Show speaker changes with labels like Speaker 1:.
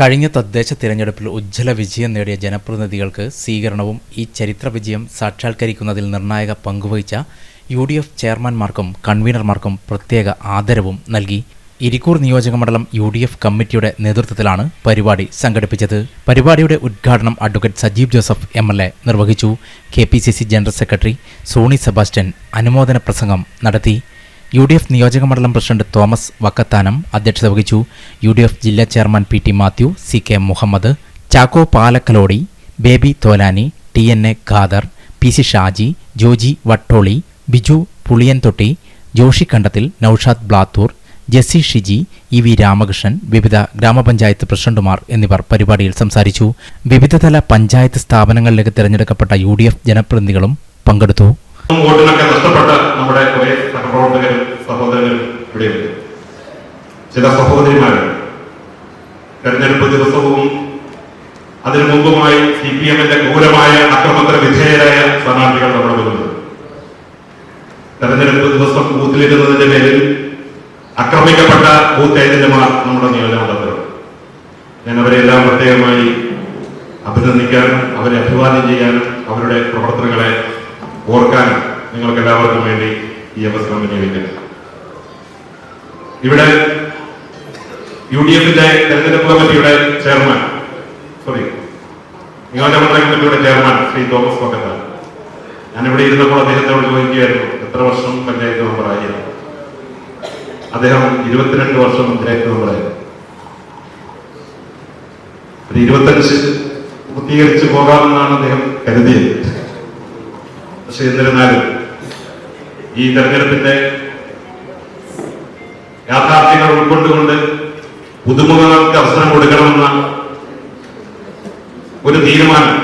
Speaker 1: കഴിഞ്ഞ തദ്ദേശ തിരഞ്ഞെടുപ്പിൽ ഉജ്ജ്വല വിജയം നേടിയ ജനപ്രതിനിധികൾക്ക് സ്വീകരണവും ഈ ചരിത്ര വിജയം സാക്ഷാത്കരിക്കുന്നതിൽ നിർണായക പങ്കുവഹിച്ച യു ഡി എഫ് ചെയർമാൻമാർക്കും കൺവീനർമാർക്കും പ്രത്യേക ആദരവും നൽകി. ഇരിക്കൂർ നിയോജകമണ്ഡലം യു ഡി എഫ് കമ്മിറ്റിയുടെ നേതൃത്വത്തിലാണ് പരിപാടി സംഘടിപ്പിച്ചത്. പരിപാടിയുടെ ഉദ്ഘാടനം advocate Sajeev Joseph M L A നിർവഹിച്ചു. K P C C general secretary Sony Sebastian അനുമോദന പ്രസംഗം നടത്തി. യു ഡി എഫ് നിയോജക മണ്ഡലം പ്രസിഡന്റ് തോമസ് വക്കത്താനം അധ്യക്ഷത വഹിച്ചു. യു ഡി എഫ് ജില്ലാ chairman P T Mathew C K Muhammad Chacko Palakkalody Baby Tholani T N A Khader P C Shaji Joji Vattoli Biju Puliyanthotti Joshy Kandathil Noushad Blathur Jessy Shiji E V Ramakrishnan വിവിധ ഗ്രാമപഞ്ചായത്ത് പ്രസിഡന്റുമാർ എന്നിവർ പരിപാടിയിൽ സംസാരിച്ചു. വിവിധതല പഞ്ചായത്ത് സ്ഥാപനങ്ങളിലേക്ക് തിരഞ്ഞെടുക്കപ്പെട്ട U D F ജനപ്രതിനിധികളും പങ്കെടുത്തു.
Speaker 2: നഷ്ടപ്പെട്ട നമ്മുടെ കുറെ സഹപ്രവർത്തകരും സഹോദരങ്ങളും ഇവിടെയുണ്ട്. ചില സഹോദരിമാർ തെരഞ്ഞെടുപ്പ് ദിവസവും അതിനു മുമ്പുമായി സി പി എമ്മിന്റെ ക്രൂരമായ അക്രമത്തിന് വിധേയരായ സ്ഥാനാർത്ഥികൾ നമ്മുടെ മുന്നിലുണ്ട്. തെരഞ്ഞെടുപ്പ് ദിവസം ബൂത്തിലിരുന്നതിന്റെ പേരിൽ ആക്രമിക്കപ്പെട്ട ബൂത്ത് ഏജന്റുമാർ നമ്മുടെ നിയോജകമണ്ഡലത്തിലുണ്ട് ഞാൻ അവരെല്ലാം പ്രത്യേകമായി അഭിനന്ദിക്കാനും അവരെ അഭിവാദ്യം ചെയ്യാനും അവരുടെ പ്രവർത്തനങ്ങളെ ഓർക്കാനും നിങ്ങൾക്ക് എല്ലാവർക്കും വേണ്ടി ഈ അവസരം വിനിയോഗിക്കുന്നത് ഇവിടെ യു ഡി എഫിന്റെ തെരഞ്ഞെടുപ്പ് കമ്മിറ്റിയുടെ ചെയർമാൻ സോറി നിയോജകമണ്ഡല കമ്മിറ്റിയുടെ ചെയർമാൻ ശ്രീ തോമസ് കൊക്കത്ത ഞാനിവിടെ ഇരുന്നപ്പോൾ അദ്ദേഹത്തോട് ചോദിക്കുകയായിരുന്നു എത്ര വർഷം പഞ്ചായത്ത് മെമ്പറായി? എന്ന്. അദ്ദേഹം ഇരുപത്തിരണ്ട് വർഷം പഞ്ചായത്ത് മെമ്പറായിരുന്നു ഒരു ഇരുപത്തഞ്ച് പൂർത്തീകരിച്ച് പോകാമെന്നാണ് അദ്ദേഹം കരുതിയത്. പക്ഷെ എന്നിരുന്നാലും ഈ തെരഞ്ഞെടുപ്പിന്റെ യാഥാർത്ഥ്യങ്ങൾ ഉൾക്കൊണ്ടുകൊണ്ട് പുതുമുഖങ്ങൾക്ക് അവസരം കൊടുക്കണമെന്ന ഒരു തീരുമാനം